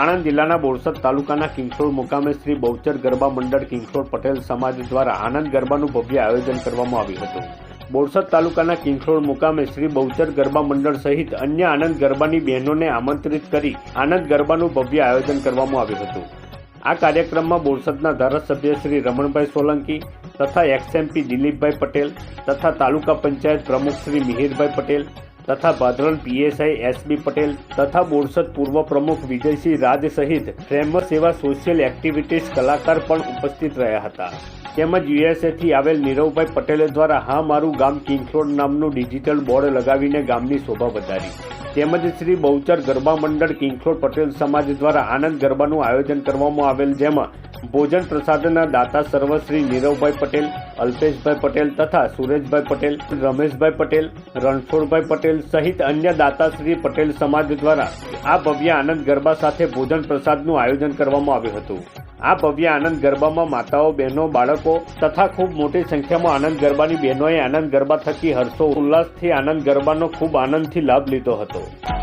આણંદ જિલ્લાના બોરસદ તાલુકાના કિંગસોળ મુકામે શ્રી બહુચર ગરબા મંડળ કિંગસોળ પટેલ સમાજ દ્વારા આનંદ ગરબાનું ભવ્ય આયોજન કરવામાં આવ્યું હતું. બોરસદ તાલુકાના કિંગસોળ મુકામે શ્રી બહુચર ગરબા મંડળ સહિત અન્ય આનંદ ગરબાની બહેનોને આમંત્રિત કરી આનંદ ગરબાનું ભવ્ય આયોજન કરવામાં આવ્યું હતું. આ કાર્યક્રમમાં બોરસદના ધારાસભ્ય શ્રી રમણભાઈ સોલંકી તથા એક્સએમપી દિલીપભાઈ પટેલ તથા તાલુકા પંચાયત પ્રમુખ શ્રી મિહિરભાઈ પટેલ તથા ભાદરણ પીએસઆઈ એસબી પટેલ તથા બોરસદ પૂર્વ પ્રમુખ વિજયસિંહ રાજ સહિત ફેમસ એવા સોશિયલ એક્ટિવિટીઝ કલાકાર પણ ઉપસ્થિત રહ્યા હતા. તેમજ યુએસએથી આવેલ નીરવભાઈ પટેલે દ્વારા હા મારું ગામ કિંગફ્લોડ નામનું ડિજિટલ બોર્ડ લગાવીને ગામની શોભા વધારી. તેમજ શ્રી બહુચર ગરબા મંડળ કિંગફ્લોડ પટેલ સમાજ દ્વારા આનંદ ગરબાનું આયોજન કરવામાં આવેલ જેમાં ભોજન પ્રસાદના દાતા સર્વશ્રી નીરવભાઈ પટેલ, અલ્પેશભાઈ પટેલ તથા સુરેશભાઈ પટેલ, રમેશભાઈ પટેલ, રણછોડભાઈ પટેલ સહિત અન્ય દાતાશ્રી પટેલ સમાજ દ્વારા આ ભવ્ય આનંદ ગરબા સાથે ભોજન પ્રસાદનું આયોજન કરવામાં આવ્યું હતું. આ ભવ્ય આનંદ ગરબામાં માતાઓ, બહેનો, બાળકો તથા ખૂબ મોટી સંખ્યામાં આનંદ ગરબાની બહેનોએ આનંદ ગરબા થકી હર્ષો, ઉલ્લાસથી આનંદ ગરબાનો ખૂબ આનંદથી લાભ લીધો હતો.